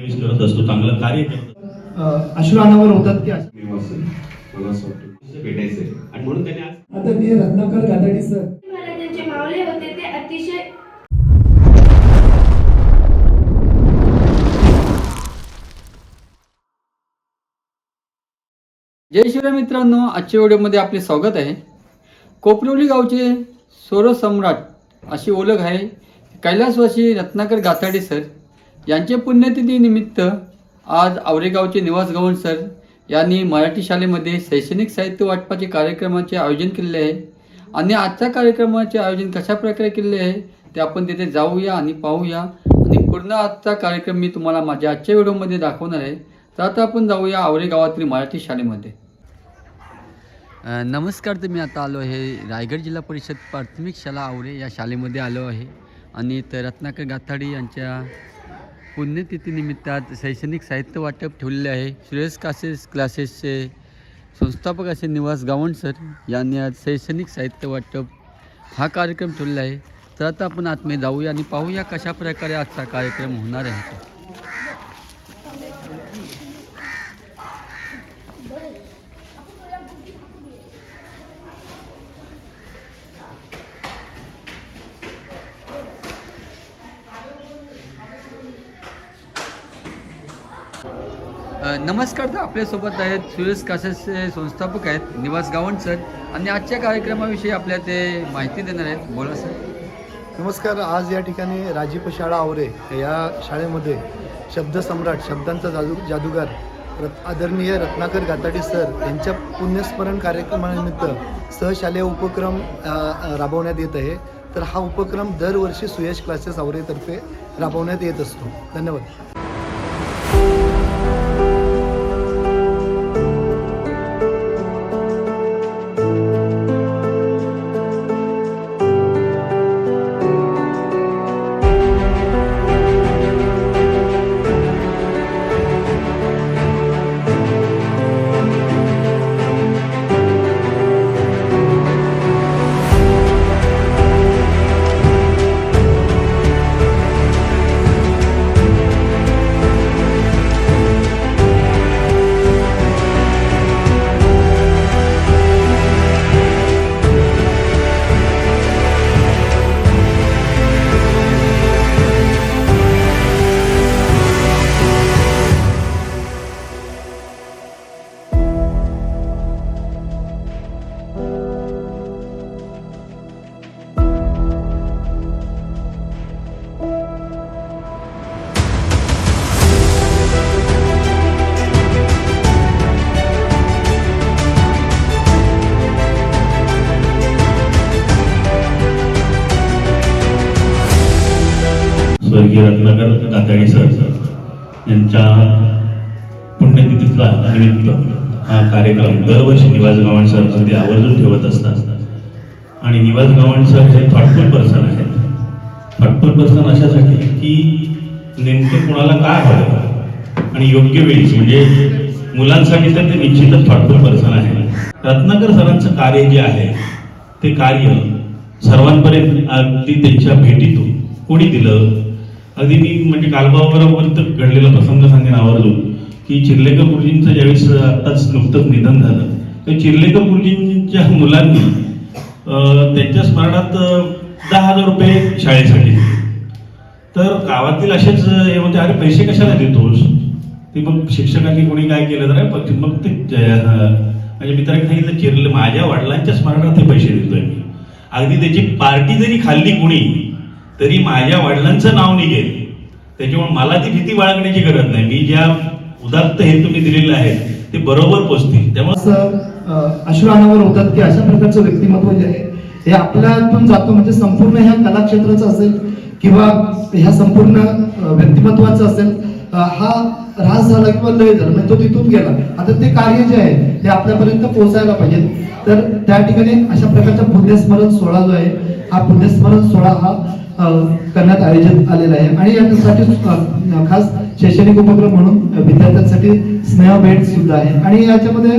करत असतो चांगलं कार्य करत अश्रू अनावर होतात की अशा- मी वाचन मला असं वाटतं. भेटायचंय. आणि म्हणून त्याने आज आदरणीय रत्नाकर गादाडी सर. महाराजांचे मावळे होते ते अतिशय जय शिवराय मित्रांनो आजच्या व्हिडिओमध्ये आपले स्वागत आहे. कोपरवली गावचे स्वरसम्राट अशी ओळख आहे. कैलासवासी रत्नाकर गाथाडे सर. यांचे पुण्यतिथीनिमित्त आज आवरेगावचे निवास गवण सर यांनी मराठी शाळेमध्ये शैक्षणिक साहित्य वाटपाचे कार्यक्रमाचे आयोजन केलेले आहे. आणि आजच्या कार्यक्रमाचे आयोजन कशा प्रकारे केले आहे ते आपण तिथे जाऊया आणि पाहूया. आणि पूर्ण आजचा कार्यक्रम मी तुम्हाला माझ्या आजच्या व्हिडिओमध्ये दाखवणार आहे. तर आता आपण जाऊया आवरे गावातील मराठी शाळेमध्ये. नमस्कार तर मी आता आलो आहे रायगड जिल्हा परिषद प्राथमिक शाळा आवरे या शाळेमध्ये आलो आहे. आणि तर रत्नाकर गाथाडी यांच्या पुण्यतिथीनिमित्त आज शैक्षणिक साहित्य वाटप ठेवलेले आहे. सुरेश क्लासेस क्लासेसचे संस्थापक असे निवास गावण सर यांनी आज शैक्षणिक साहित्य वाटप हा कार्यक्रम ठेवलेला आहे. तर आता आपण आतमध्ये जाऊया आणि पाहूया कशा प्रकारे आजचा कार्यक्रम होणार आहे. नमस्कार तर आपल्यासोबत आहेत सुरेश कासेसचे संस्थापक आहेत निवास गावंड सर. आणि आजच्या कार्यक्रमाविषयी आपल्या ते माहिती देणार आहेत. बोला सर. नमस्कार आज या ठिकाणी राजीप शाळा आवरे या शाळेमध्ये शब्दसम्राट शब्दांचा जादू जादूगार रत आदरणीय रत्नाकर गाताडी सर यांच्या पुण्यस्मरण कार्यक्रमानिमित्त सहशालेय उपक्रम राबवण्यात येत आहे. तर हा उपक्रम दरवर्षी सुयश क्लासेस आवरेतर्फे राबवण्यात येत असतो. धन्यवाद. रत्नाकर सर यांच्या पुण्यतिथीतला निमित्त हा कार्यक्रम दरवर्षी निवास गव्हाण सर अगदी आवर्जून ठेवत असतात. आणि निवास गव्हाण सर हे थॉटफुल पर्सन आहेत. थॉटफुल पर्सन अशासाठी की नेमकं कोणाला काय हवं आणि योग्य वेळीच म्हणजे मुलांसाठी तर ते निश्चितच थॉटफुल पर्सन आहे रत्नाकर सरांचं कार्य जे आहे ते कार्य सर्वांपर्यंत अगदी त्यांच्या भेटीतून कोणी दिलं? अगदी मी म्हणजे कालबाबरोबर तर घडलेला प्रसंग सांगेन आवर्जून की चिर्लेकर गुरुजींचं ज्यावेळेस आत्ताच नुकतंच निधन झालं तर चिर्लेकर गुरुजींच्या मुलांनी त्यांच्या स्मरणात दहा हजार रुपये शाळेसाठी तर गावातील असेच हे होते अरे पैसे कशाला देतोस? ते मग शिक्षकांनी कोणी काय केलं तर मग मग ते म्हणजे माझ्या सांगितलं चिरले माझ्या वडिलांच्या स्मरणात ते पैसे देतोय मी. अगदी त्याची पार्टी जरी खाल्ली कोणी तरी माझ्या वडिलांचं नाव निघेल. त्याच्यामुळे मला ती भीती बाळगण्याची गरज नाही. मी ज्या उदात्त हे तुम्ही दिलेले आहेत ते बरोबर पोचतील त्यामुळे असं अश्रू अनावर होतात की अशा प्रकारचं व्यक्तिमत्व जे आहे हे आपल्यातून जातो म्हणजे संपूर्ण ह्या कलाक्षेत्राचं असेल किंवा ह्या संपूर्ण व्यक्तिमत्वाचं असेल हा ऱ्हास झाला किंवा लय झाला म्हणजे तो तिथून गेला. आता ते कार्य जे आहे ते आपल्यापर्यंत पोहोचायला पाहिजे. तर त्या ठिकाणी अशा प्रकारचा पुण्यस्मरण सोहळा जो आहे हा पुण्यस्मरण सोहळा हा करण्यात आयोजित आलेलं आहे. आणि याच्यासाठी खास शैक्षणिक उपक्रम म्हणून विद्यार्थ्यांसाठी स्नेह भेट सुद्धा आहे. आणि याच्यामध्ये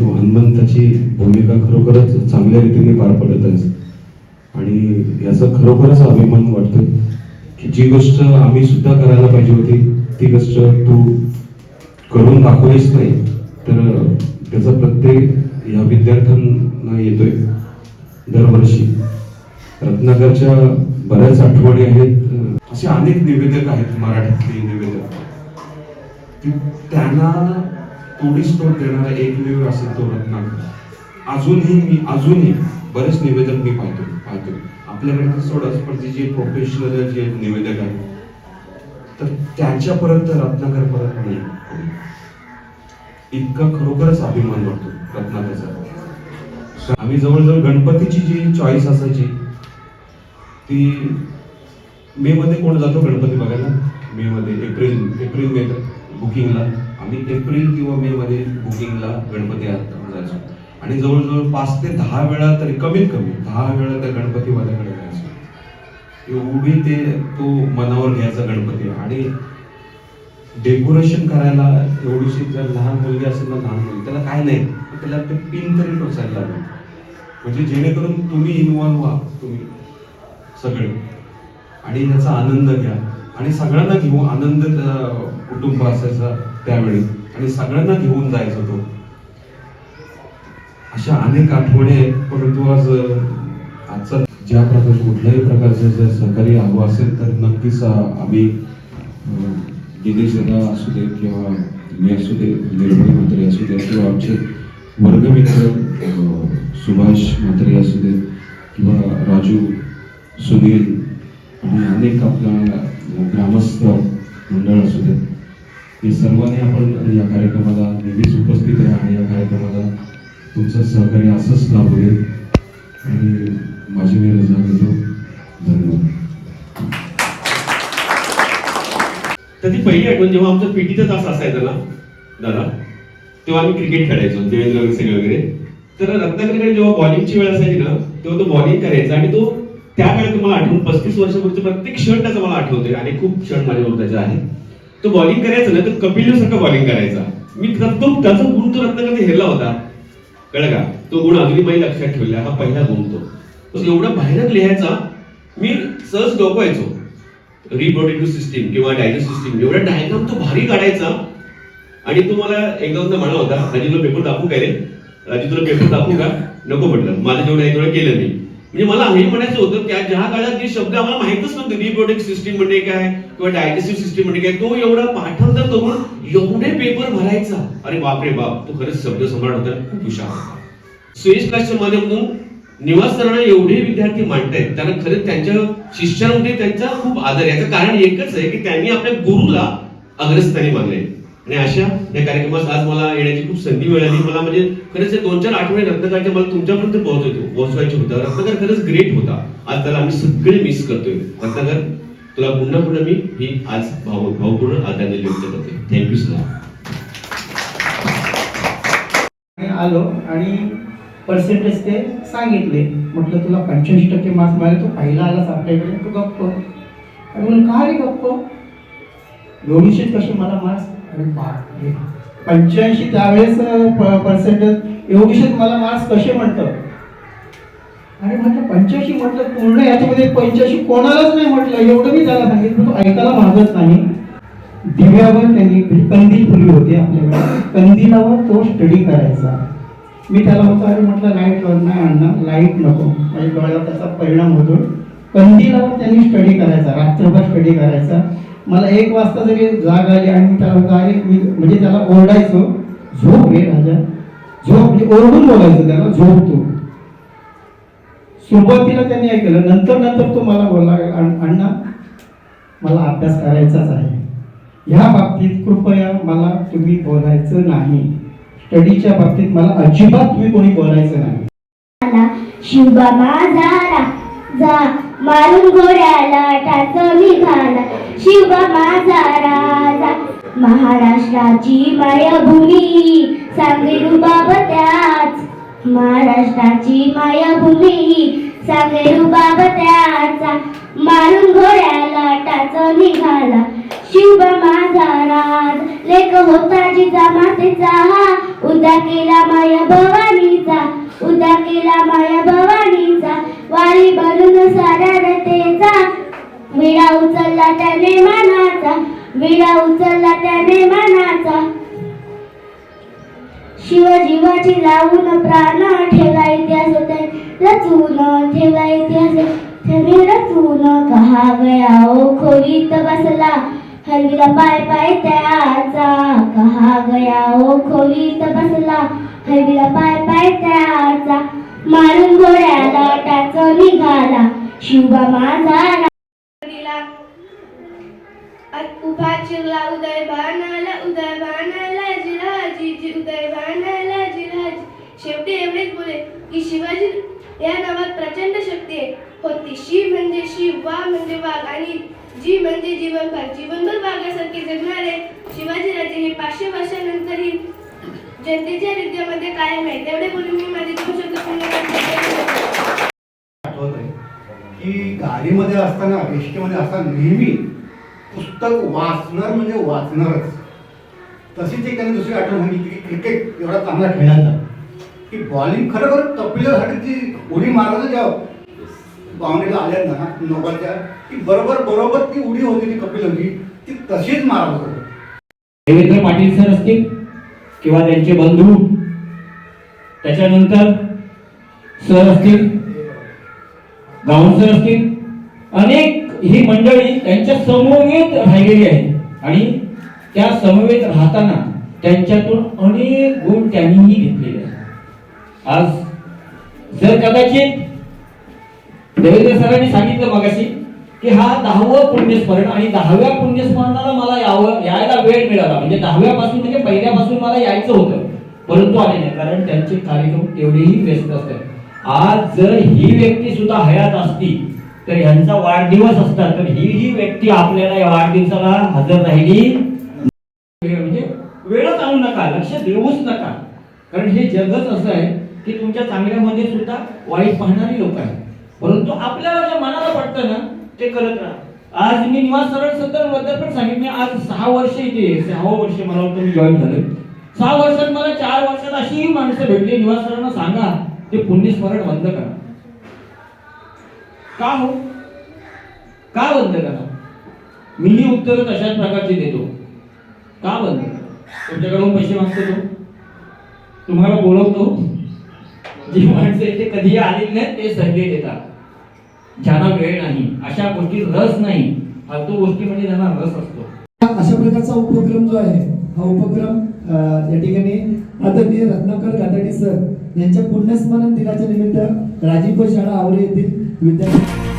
तो हनुमंताची भूमिका खरोखरच चांगल्या रीतीने पार पडत आहे. आणि याचा खरोखरच अभिमान वाटतो की जी गोष्ट आम्ही सुद्धा करायला पाहिजे होती ती गोष्ट तू करून दाखवलीच नाही तर त्याचा प्रत्येक या विद्यार्थ्यांना येतोय दरवर्षी. रत्नाकरच्या बऱ्याच आठवणी आहेत. असे अनेक निवेदक आहेत मराठीतले निवेदक. त्यांना तोडीस तोड देणारा एकमेव असेल तो रत्नाकर. अजूनही मी अजूनही बरेच निवेदक मी पाहतो पाहतो. आपल्याकडे तर सोडच पण जे प्रोफेशनल जे निवेदक आहेत तर त्यांच्यापर्यंत रत्नाकर परत नाही. इतका खरोखरच अभिमान वाटतो रत्नाकरचा. आम्ही जवळजवळ गणपतीची जी चॉईस असायची ती मे मध्ये कोण जातो गणपती बघायला? मे मध्ये एप्रिल एप्रिल मे बुकिंगला आम्ही एप्रिल किंवा मे मध्ये बुकिंगला गणपती जायचो. आणि जवळजवळ पाच ते दहा वेळा तरी कमीत कमी दहा वेळा त्या गणपती वाल्याकडे जायचो. एवढी ते तो मनावर घ्यायचा गणपती. आणि डेकोरेशन करायला एवढीशी जर लहान मुलगी असेल ना लहान मुलगी त्याला काय नाही. त्याला ते पिन तरी टोचायला लागेल. म्हणजे जेणेकरून तुम्ही इन्व्हॉल्व व्हा तुम्ही सगळे. आणि त्याचा आनंद घ्या. आणि सगळ्यांना घेऊ आनंद त्या कुटुंब असायचा. त्यावेळी. आणि सगळ्यांना घेऊन जायचो तो अशा अनेक आठवणी आहेत. परंतु आज आजचा ज्या प्रकारचे कुठल्याही प्रकारचं जर सहकार्य हवं असेल तर नक्कीच आम्ही दिनेश दादा असू दे किंवा मी असू दे निर्भय म्हात्रे असू दे किंवा आमचे वर्गमित्र सुभाष म्हात्रे असू दे किंवा राजू सुनील आणि अनेक आपल्या ग्रामस्थ मंडळ असू दे. हे सर्वांनी आपण या कार्यक्रमाला नेहमीच उपस्थित राहा आणि या कार्यक्रमाला तुमचं सहकार्य असंच लाभू दे आणि माझी मी रजा घेतो. धन्यवाद. तर ती पहिली आठवण जेव्हा आमचं पीटीचा तास असायचा ना दादा तेव्हा आम्ही क्रिकेट खेळायचो देवेंद्र वगैरे वगैरे. तर रत्नागिरीकडे जेव्हा बॉलिंगची वेळ असायची ना तेव्हा तो बॉलिंग करायचा. आणि तो त्या काळात तुम्हाला आठवून पस्तीस वर्षापूर्वीचे प्रत्येक क्षण त्याचा मला आठवतोय. आणि खूप क्षण माझ्या त्याचे आहे. तो बॉलिंग करायचा ना तर कपिल सारखं बॉलिंग करायचा. मी तो त्याचा गुण तो रत्नागिरीत हेरला होता. कळलं का? तो गुण अजूनही माझ्या लक्षात ठेवला हा पहिला गुण तो. तो एवढा भयानक लिहायचा मी सहज डोकवायचो. रिप्रोडक्टिव्ह सिस्टीम किंवा डायजेस्ट सिस्टीम एवढा डायग्राम तो भारी काढायचा. आणि तो मला एकदा म्हणा होता राजू तुला पेपर दाखवू काय रे? राजू तुला पेपर दाखवू का? नको म्हटलं. माझं जेवढं आहे तेवढं केलं नाही म्हणजे मला हे म्हणायचं होतं की ज्या काळात जे शब्द आम्हाला माहितच नव्हते रिप्रोडक्ट सिस्टीम म्हणजे काय किंवा डायजेस्टिव्ह सिस्टीम म्हणजे काय तो एवढा पाठांतर करून एवढे पेपर भरायचा. अरे बापरे बाप तो खरंच शब्द सम्राट होता खूप हुशार होता. सुयश क्लासच्या माध्यमातून निवासस्थानाला एवढे विद्यार्थी मांडतायत. त्यांना खरंच त्यांच्या शिष्यांमध्ये त्यांचा खूप आदर याचं कारण एकच आहे की त्यांनी आपल्या गुरुला अग्रस्थानी मानले आणि अशा या कार्यक्रमात आज मला येण्याची खूप संधी मिळाली. मला म्हणजे खरंच दोन चार आठवडे रत्नकारच्या मला तुमच्यापर्यंत पोहोचवतो पोहोचवायचे होतं. रत्नकार खरंच ग्रेट होता. आज त्याला आम्ही सगळे मिस करतोय. रत्नाकर तुला पुन्हा पुन्हा मी ही आज भाव भावपूर्ण आदरांजली व्यक्त करते थँक्यू सर आणि आलो आणि पर्सेंटेज ते सांगितले. म्हटलं तुला पंच्याऐंशी टक्के मार्क्स मिळाले. तू पहिला आलास आपल्याकडे तू गप्प आणि म्हणून का रे गप्प? दोनशे कसे मला मार्क्स? अरे बापरे पंच्याऐंशी त्यावेळेस पर्सेंटेज एवढीशे मला मार्क्स कसे म्हणतं? अरे म्हटलं पंच्याऐंशी म्हटलं पूर्ण याच्यामध्ये पंच्याऐंशी कोणालाच नाही म्हटलं. एवढं मी त्याला सांगितलं तो ऐकायला मागत नाही. दिव्यावर त्यांनी म्हणजे कंदील फुली होते आपल्याकडे. कंदिलावर तो स्टडी करायचा. मी त्याला होतो अरे म्हटलं लाइट नाही आणणार लाइट नको. म्हणजे डोळ्यावर त्याचा परिणाम होतो कंदिलावर त्यांनी स्टडी करायचा रात्रभर स्टडी करायचा. मला एक वाजता जरी जाग आली आणि मी त्याला काय मी म्हणजे त्याला ओरडायचो झोप रे राजा. झोप म्हणजे ओरडून बोलायचं त्याला झोप तू. सुरुवातीला त्यांनी ऐकलं नंतर नंतर तो मला बोलला अण्णा मला अभ्यास करायचाच आहे. ह्या बाबतीत कृपया मला तुम्ही बोलायचं नाही. स्टडीच्या बाबतीत मला अजिबात तुम्ही कोणी बोलायचं नाही. आला शिवबा माझा जा. मारून घोड्याला टाच निघाला शिव माझा राजा. महाराष्ट्राची मायाभूमी सांगे रुबाब त्याच. महाराष्ट्राची मायाभूमी सांगे रुबाब त्याचा. मारून घोड्याला टाच निघाला शिव माझा राज लेख होता जिजा मातेचा. उद्या केला माया भवानीचा. उद्या केला माया भवानीचा. वारी बनून साऱ्या रतेचा विडा उचलला त्याने मनाचा. विडा उचलला त्याने मानाचा. शिवजीवाची लावून प्राण ठेवला इतिहास रचून ठेवला इतिहास त्याने रचून कहा गया ओ खोलीत बसला. हलविला पाय पाय त्याचा. कहा गया ओ खोलीत बसला. हलविला पाय पाय त्याचा. मारून घोड्याला टाच निघाला. शिवबा माझा उभा चिरला उदय बाणाला उदय बाणाला जिलाजी जी उदय बाणाला जिलाजी शेवटी एवढेच बोले की शिवाजी या नावात प्रचंड शक्ती आहे. होती शिव म्हणजे शिव वा म्हणजे वाघ आणि जी म्हणजे जीवनभर जीवनभर वाघासारखे जगणारे शिवाजी राजे हे पाचशे वर्षानंतरही जनतेच्या हृदयामध्ये कायम आहे. तेवढे बोलून मी माझे दोन शब्द पूर्ण करते. आठवत आहे की गाडीमध्ये असताना एसटीमध्ये असताना नेहमी पुस्तक वाचणार म्हणजे वाचणारच. तशीच एक त्यांनी दुसरी आठवण म्हणजे की क्रिकेट एवढा चांगला खेळायचा. की बॉलिंग खरोखर कपिलसाठी जी उडी मारायला जेव्हा बाउंड्रीला आल्या ना नोबलच्या की बरोबर बरोबर ती उडी होती ती कपिलची ती तशीच मारत होती. देवेंद्र पाटील सर असतील किंवा त्यांचे बंधू. त्याच्यानंतर सर असतील गावण सर असतील अनेक ही मंडळी त्यांच्या समवेत राहिलेली आहे आणि त्या समवेत राहताना त्यांच्यातून अनेक गुण त्यांनीही घेतलेले आहेत. आज जर कदाचित देवेंद्र सरांनी सांगितलं मगाशी की हा दहावं पुण्यस्मरण आणि दहाव्या पुण्यस्मरणाला मला यावं यायला वेळ मिळाला. म्हणजे दहाव्यापासून म्हणजे पहिल्यापासून मला यायचं होतं. परंतु आले नाही कारण त्यांचे कार्यक्रम तेवढेही व्यस्त असतात. आज जर ही व्यक्ती सुद्धा हयात असती तर ह्यांचा वाढदिवस असता तर ही ही व्यक्ती आपल्याला या वाढदिवसाला हजर राहिली म्हणजे वेळच आणू नका लक्ष देऊच नका. कारण हे जगच असं आहे की तुमच्या चांगल्यामध्ये सुद्धा वाईट पाहणारी लोक आहेत. परंतु आपल्याला जे मनाला पडतं ना ते करत राहा आज मी निवास सरळ सत्तरबद्दल पण सांगितले आज सहा वर्ष इथे सहा वर्ष मला वाटतं मी जॉईन झाले सहा वर्षात मला चार वर्षात अशी माणसं भेटली. निवास सरांना सांगा. ते पुण्यस्मरण बंद करा. का हो? का बंद करा? मीही उत्तर तशाच प्रकारची देतो. का बंद? तुमच्याकडून पैसे मागतो तो. तुम्हाला बोलवतो. जी माणसं इथे कधी आली नाही ते संधी देतात. ज्यांना वेळ नाही अशा गोष्टी रस नाही फालतू म्हणजे त्यांना रस असतो. अशा प्रकारचा उपक्रम जो आहे हा उपक्रम या ठिकाणी आदरणीय रत्नाकर गादाडे सर यांच्या पुण्यस्मरण दिनाच्या निमित्त राजीव शाळा आवरे येथील विद्यार्थी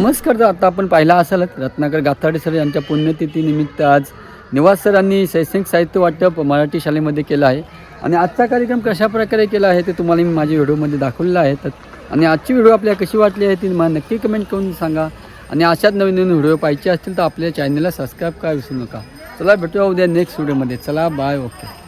नमस्कार तर आता आपण पाहिला असालच रत्नाकर गाथाडे सर यांच्या पुण्यतिथीनिमित्त आज निवास सरांनी शैक्षणिक साहित्य वाटप मराठी शाळेमध्ये केलं आहे. आणि आजचा कार्यक्रम कशा प्रकारे केला आहे ते तुम्हाला मी माझ्या व्हिडिओमध्ये दाखवलेला आहे. तर आणि आजची व्हिडिओ आपल्याला कशी वाटली आहे ती मला नक्की कमेंट करून सांगा. आणि अशाच नवीन नवीन व्हिडिओ पाहिजे असतील तर आपल्या चॅनलला सबस्क्राईब करा विसरू नका. चला भेटूया उद्या नेक्स्ट व्हिडिओमध्ये चला बाय ओके